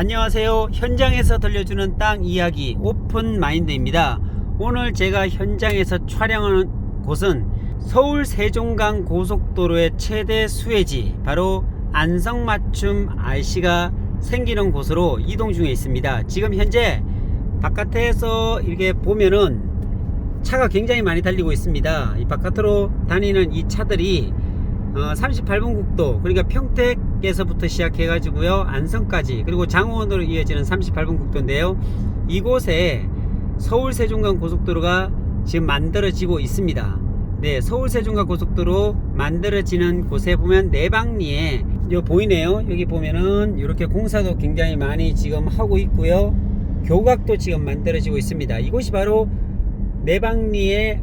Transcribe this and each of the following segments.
안녕하세요. 현장에서 들려주는 땅 이야기 오픈 마인드입니다. 오늘 제가 현장에서 촬영하는 곳은 서울 세종강 고속도로의 최대 수혜지 바로 안성 맞춤 RC가 생기는 곳으로 이동 중에 있습니다. 지금 현재 바깥에서 이렇게 보면은 차가 굉장히 많이 달리고 있습니다. 이 바깥으로 다니는 이 차들이 어, 38번 국도 그러니까 평택 에서부터 시작해 가지고요. 안성까지 그리고 장원으로 이어지는 38번 국도인데요. 이곳에 서울 세종간 고속도로가 지금 만들어지고 있습니다. 네 서울 세종간 고속도로 만들어지는 곳에 보면 내방리에 요 보이네요. 여기 보면은 이렇게 공사도 굉장히 많이 지금 하고 있고요. 교각도 지금 만들어지고 있습니다. 이곳이 바로 내방리에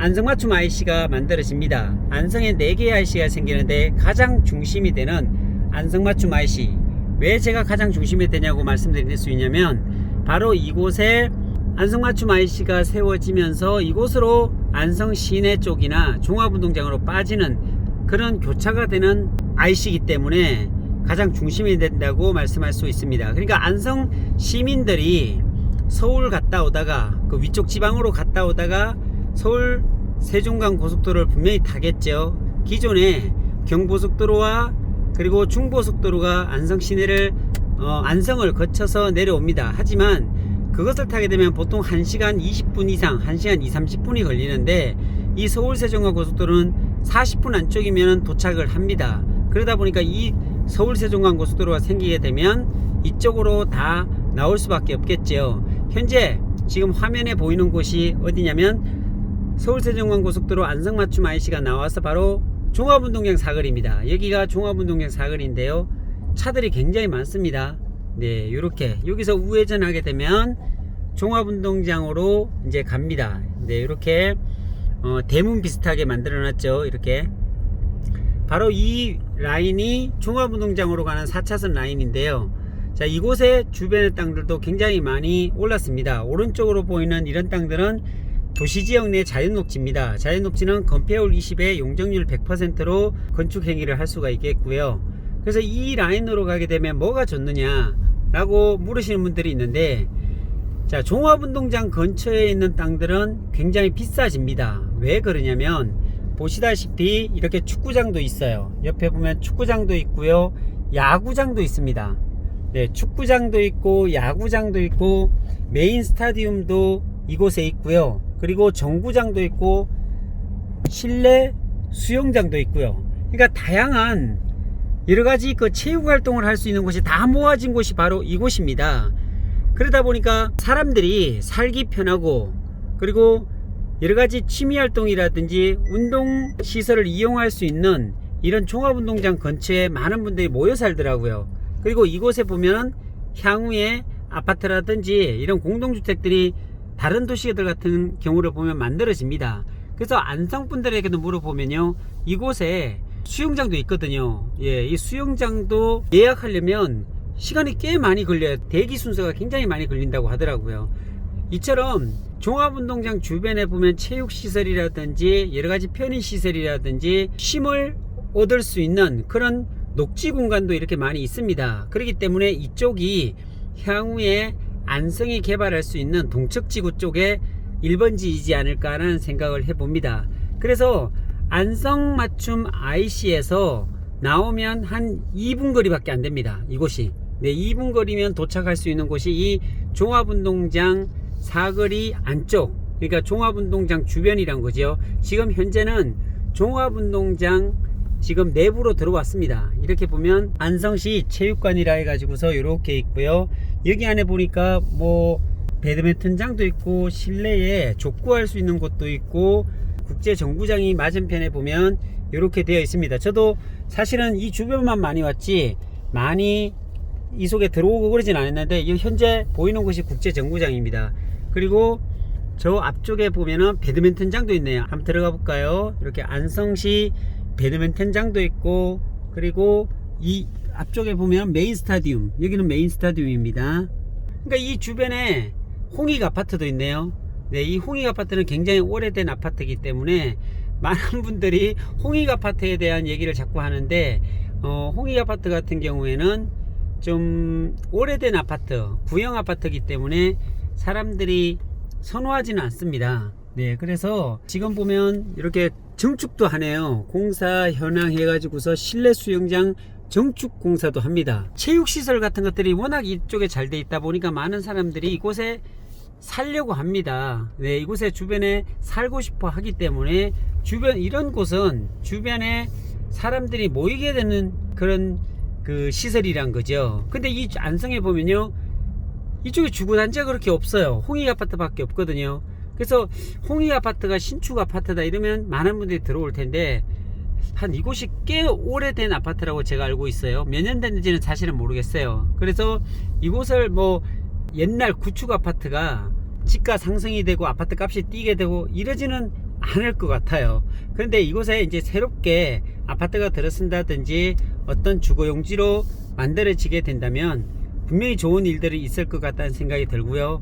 안성맞춤 IC가 만들어집니다. 안성에 4개의 IC가 생기는데 가장 중심이 되는 안성맞춤 IC. 왜 제가 가장 중심이 되냐고 말씀드릴 수 있냐면 바로 이곳에 안성맞춤 IC가 세워지면서 이곳으로 안성 시내 쪽이나 종합운동장으로 빠지는 그런 교차가 되는 IC이기 때문에 가장 중심이 된다고 말씀할 수 있습니다. 그러니까 안성 시민들이 서울 갔다 오다가 그 위쪽 지방으로 갔다 오다가 서울 세종강 고속도로를 분명히 타겠죠. 기존에 경부속도로와 그리고 중부속도로가 안성 시내를 어, 안성을 거쳐서 내려옵니다. 하지만 그것을 타게 되면 보통 1시간 20분 이상, 1시간 2, 30분이 걸리는데 이 서울 세종강 고속도로는 40분 안쪽이면 도착을 합니다. 그러다 보니까 이 서울 세종강 고속도로가 생기게 되면 이쪽으로 다 나올 수밖에 없겠죠. 현재 지금 화면에 보이는 곳이 어디냐면 서울세종간 고속도로 안성맞춤 IC가 나와서 바로 종합운동장 사거리입니다. 여기가 종합운동장 사거리인데요. 차들이 굉장히 많습니다. 네, 이렇게 여기서 우회전하게 되면 종합운동장으로 이제 갑니다. 네, 이렇게 어, 대문 비슷하게 만들어놨죠. 이렇게 바로 이 라인이 종합운동장으로 가는 4차선 라인인데요. 자, 이곳에 주변의 땅들도 굉장히 많이 올랐습니다. 오른쪽으로 보이는 이런 땅들은 도시지역 내 자연녹지입니다. 자연녹지는 건폐율 20에 용적률 100%로 건축 행위를 할 수가 있겠고요. 그래서 이 라인으로 가게 되면 뭐가 좋느냐 라고 물으시는 분들이 있는데 자 종합운동장 근처에 있는 땅들은 굉장히 비싸집니다. 왜 그러냐면 보시다시피 이렇게 축구장도 있어요. 옆에 보면 축구장도 있고요. 야구장도 있습니다. 네, 축구장도 있고 야구장도 있고 메인 스타디움도 이곳에 있고요. 그리고 정구장도 있고 실내 수영장도 있고요. 그러니까 다양한 여러 가지 그 체육 활동을 할 수 있는 곳이 다 모아진 곳이 바로 이곳입니다. 그러다 보니까 사람들이 살기 편하고 그리고 여러 가지 취미 활동이라든지 운동 시설을 이용할 수 있는 이런 종합운동장 근처에 많은 분들이 모여 살더라고요. 그리고 이곳에 보면 향후에 아파트라든지 이런 공동주택들이 다른 도시들 같은 경우를 보면 만들어집니다. 그래서 안성 분들에게도 물어보면요. 이곳에 수영장도 있거든요. 예, 이 수영장도 예약하려면 시간이 꽤 많이 걸려요. 대기 순서가 굉장히 많이 걸린다고 하더라고요. 이처럼 종합운동장 주변에 보면 체육시설이라든지 여러가지 편의시설이라든지 쉼을 얻을 수 있는 그런 녹지 공간도 이렇게 많이 있습니다. 그렇기 때문에 이쪽이 향후에 안성이 개발할 수 있는 동척지구 쪽에 1번지이지 않을까라는 생각을 해봅니다. 그래서 안성 맞춤 IC에서 나오면 한 2분 거리밖에 안 됩니다. 이곳이. 네, 2분 거리면 도착할 수 있는 곳이 이 종합운동장 사거리 안쪽, 그러니까 종합운동장 주변이란 거죠. 지금 현재는 종합운동장 지금 내부로 들어왔습니다. 이렇게 보면 안성시 체육관이라 해가지고서 이렇게 있고요. 여기 안에 보니까 뭐 배드민턴장도 있고 실내에 족구할 수 있는 곳도 있고 국제 정구장이 맞은편에 보면 이렇게 되어 있습니다. 저도 사실은 이 주변만 많이 왔지 많이 이 속에 들어오고 그러진 않았는데 이 현재 보이는 곳이 국제 정구장입니다. 그리고 저 앞쪽에 보면은 배드민턴장도 있네요. 한번 들어가 볼까요? 이렇게 안성시 배드민턴장도 있고 그리고 이 앞쪽에 보면 메인 스타디움 여기는 메인 스타디움입니다 그러니까 이 주변에 홍익 아파트도 있네요 네, 이 홍익 아파트는 굉장히 오래된 아파트이기 때문에 많은 분들이 홍익 아파트에 대한 얘기를 자꾸 하는데 어, 홍익 아파트 같은 경우에는 좀 오래된 아파트, 구형 아파트이기 때문에 사람들이 선호하지는 않습니다. 네, 그래서 지금 보면 이렇게 정축도 하네요. 공사 현황 해가지고서 실내 수영장 정축 공사도 합니다. 체육시설 같은 것들이 워낙 이쪽에 잘 돼 있다 보니까 많은 사람들이 이곳에 살려고 합니다. 네, 이곳에 주변에 살고 싶어 하기 때문에 주변 이런 곳은 주변에 사람들이 모이게 되는 그런 그 시설이란 거죠. 근데 이 안성에 보면요. 이쪽에 주거 단지가 그렇게 없어요. 홍익 아파트밖에 없거든요. 그래서 홍익 아파트가 신축 아파트다 이러면 많은 분들이 들어올 텐데 한 이곳이 꽤 오래된 아파트라고 제가 알고 있어요. 몇 년 됐는지는 사실은 모르겠어요. 그래서 이곳을 뭐 옛날 구축 아파트가 집가 상승이 되고 아파트 값이 뛰게 되고 이러지는 않을 것 같아요. 그런데 이곳에 이제 새롭게 아파트가 들어선다든지 어떤 주거 용지로 만들어지게 된다면 분명히 좋은 일들이 있을 것 같다는 생각이 들고요.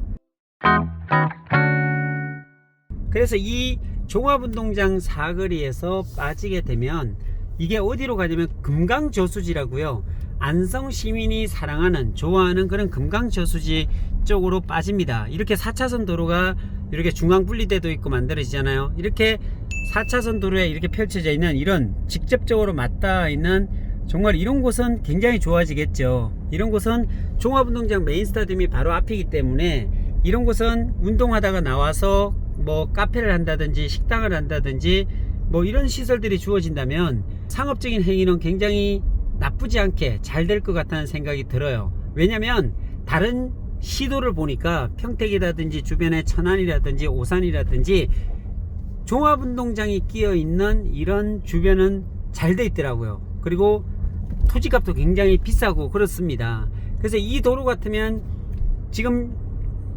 그래서 이 종합운동장 사거리에서 빠지게 되면 이게 어디로 가냐면 금강저수지라고요. 안성 시민이 사랑하는 좋아하는 그런 금강저수지 쪽으로 빠집니다. 이렇게 4차선 도로가 이렇게 중앙 분리대도 있고 만들어지잖아요. 이렇게 4차선 도로에 이렇게 펼쳐져 있는 이런 직접적으로 맞닿아 있는 정말 이런 곳은 굉장히 좋아지겠죠. 이런 곳은 종합운동장 메인 스타디움이 바로 앞이기 때문에 이런 곳은 운동하다가 나와서 뭐 카페를 한다든지 식당을 한다든지 뭐 이런 시설들이 주어진다면 상업적인 행위는 굉장히 나쁘지 않게 잘 될 것 같다는 생각이 들어요. 왜냐면 다른 시도를 보니까 평택이라든지 주변의 천안이라든지 오산이라든지 종합운동장이 끼어 있는 이런 주변은 잘 돼 있더라고요. 그리고 토지값도 굉장히 비싸고 그렇습니다. 그래서 이 도로 같으면 지금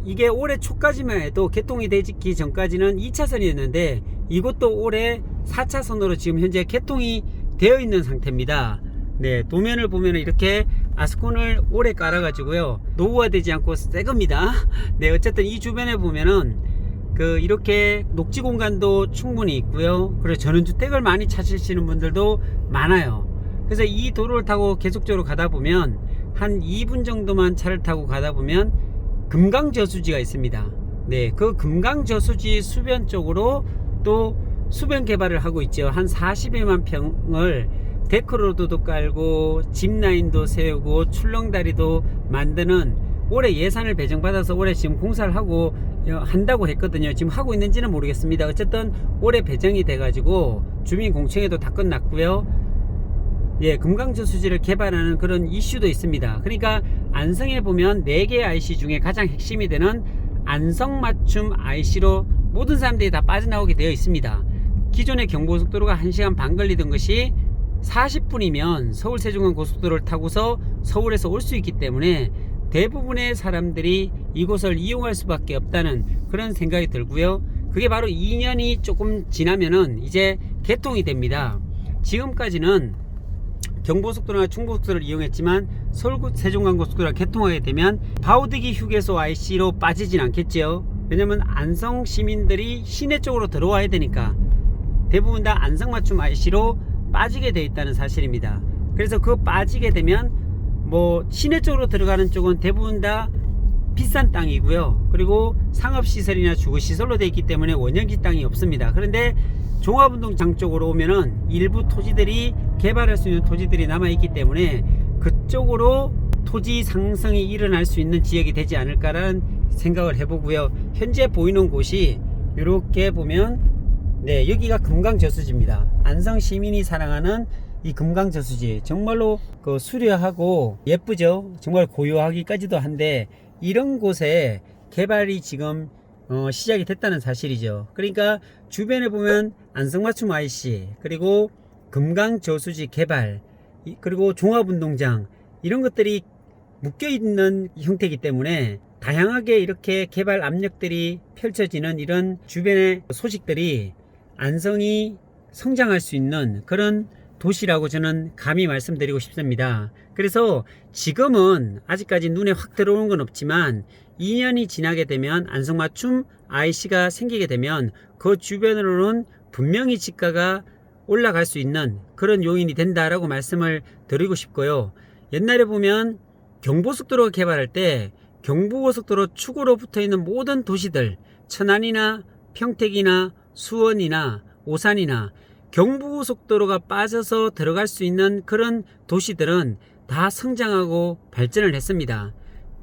이게 올해 초까지만 해도 개통이 되기 전까지는 2차선이었는데 이것도 올해 4차선으로 지금 현재 개통이 되어 있는 상태입니다. 네, 도면을 보면 이렇게 아스콘을 오래 깔아가지고요. 노후화되지 않고 새 겁니다. 네, 어쨌든 이 주변에 보면은 그 이렇게 녹지 공간도 충분히 있고요. 그리고 전원주택을 많이 찾으시는 분들도 많아요. 그래서 이 도로를 타고 계속적으로 가다 보면 한 2분 정도만 차를 타고 가다 보면 금강저수지가 있습니다. 네, 그 금강저수지 수변 쪽으로 또 수변 개발을 하고 있죠. 한 40여만 평을 데크로드도 깔고 짚라인도 세우고 출렁다리도 만드는 올해 예산을 배정받아서 올해 지금 공사를 하고 어, 한다고 했거든요. 지금 하고 있는지는 모르겠습니다. 어쨌든 올해 배정이 돼가지고 주민 공청회도 다 끝났고요. 예, 금강저수지를 개발하는 그런 이슈도 있습니다. 그러니까 안성에 보면 4개 IC 중에 가장 핵심이 되는 안성 맞춤 IC로 모든 사람들이 다 빠져나오게 되어 있습니다. 기존의 경부고속도로가 1시간 반 걸리던 것이 40분이면 서울 세종간 고속도로를 타고서 서울에서 올 수 있기 때문에 대부분의 사람들이 이곳을 이용할 수밖에 없다는 그런 생각이 들고요. 그게 바로 2년이 조금 지나면은 이제 개통이 됩니다. 지금까지는 경부고속도로나 충북고속도로를 이용했지만 서울 세종간 고속도로가 개통하게 되면 바우드기 휴게소 IC로 빠지진 않겠죠. 왜냐면 안성 시민들이 시내 쪽으로 들어와야 되니까 대부분 다 안성 맞춤 IC로 빠지게 돼 있다는 사실입니다. 그래서 그 빠지게 되면 뭐 시내 쪽으로 들어가는 쪽은 대부분 다 비싼 땅이고요. 그리고 상업시설이나 주거시설로 되어 있기 때문에 원형지 땅이 없습니다. 그런데 종합운동장 쪽으로 오면은 일부 토지들이 개발할 수 있는 토지들이 남아있기 때문에 그쪽으로 토지 상승이 일어날 수 있는 지역이 되지 않을까라는 생각을 해보고요. 현재 보이는 곳이 이렇게 보면 네 여기가 금강저수지입니다. 안성 시민이 사랑하는 이 금강저수지 정말로 그 수려하고 예쁘죠. 정말 고요하기까지도 한데 이런 곳에 개발이 지금 어, 시작이 됐다는 사실이죠. 그러니까 주변에 보면 안성맞춤 IC 그리고 금강 저수지 개발 이- 그리고 종합운동장 이런 것들이 묶여 있는 형태이기 때문에 다양하게 이렇게 개발 압력들이 펼쳐지는 이런 주변의 소식들이 안성이 성장할 수 있는 그런 도시라고 저는 감히 말씀드리고 싶습니다. 그래서 지금은 아직까지 눈에 확 들어오는 건 없지만 2년이 지나게 되면 안성맞춤 IC가 생기게 되면 그 주변으로는 분명히 집가가 올라갈 수 있는 그런 요인이 된다라고 말씀을 드리고 싶고요. 옛날에 보면 경부고속도로 개발할 때 경부고속도로 축으로 붙어 있는 모든 도시들 천안이나 평택이나 수원이나 오산이나 경부고속도로가 빠져서 들어갈 수 있는 그런 도시들은 다 성장하고 발전을 했습니다.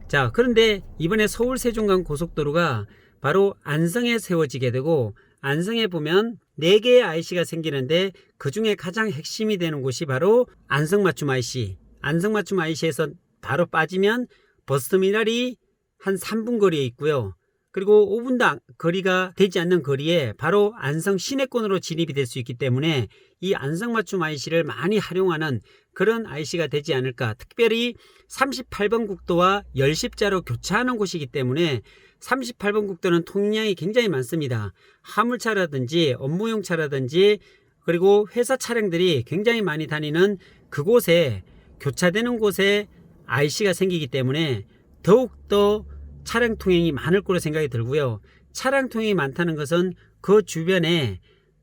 자, 그런데 이번에 서울 세종간 고속도로가 바로 안성에 세워지게 되고 안성에 보면 4개의 IC가 생기는데 그 중에 가장 핵심이 되는 곳이 바로 안성맞춤 IC. 안성맞춤 IC에서 바로 빠지면 버스터미널이 한 3분 거리에 있고요. 그리고 5분도 안- 거리가 되지 않는 거리에 바로 안성 시내권으로 진입이 될 수 있기 때문에 이 안성 맞춤 IC를 많이 활용하는 그런 IC가 되지 않을까. 특별히 38번 국도와 열십자로 교차하는 곳이기 때문에 38번 국도는 통행량이 굉장히 많습니다. 화물차라든지 업무용 차라든지 그리고 회사 차량들이 굉장히 많이 다니는 그곳에 교차되는 곳에 IC가 생기기 때문에 더욱더 차량 통행이 많을 거로 생각이 들고요. 차량 통행이 많다는 것은 그 주변에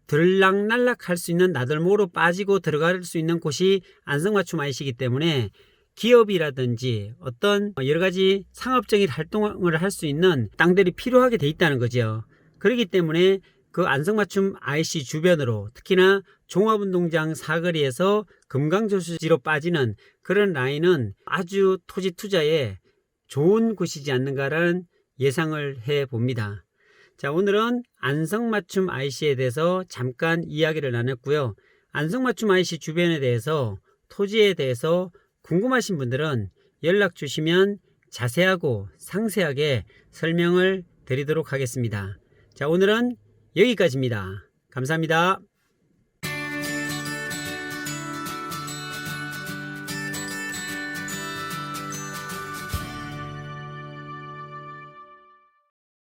들락날락 할 수 있는 나들목으로 빠지고 들어갈 수 있는 곳이 안성맞춤 IC이기 때문에 기업이라든지 어떤 여러 가지 상업적인 활동을 할 수 있는 땅들이 필요하게 돼 있다는 거죠. 그렇기 때문에 그 안성맞춤 IC 주변으로 특히나 종합운동장 사거리에서 금강저수지로 빠지는 그런 라인은 아주 토지 투자에 좋은 곳이지 않는가라는 예상을 해 봅니다. 자, 오늘은 안성맞춤 IC에 대해서 잠깐 이야기를 나눴고요. 안성맞춤 IC 주변에 대해서 토지에 대해서 궁금하신 분들은 연락 주시면 자세하고 상세하게 설명을 드리도록 하겠습니다. 자, 오늘은 여기까지입니다. 감사합니다.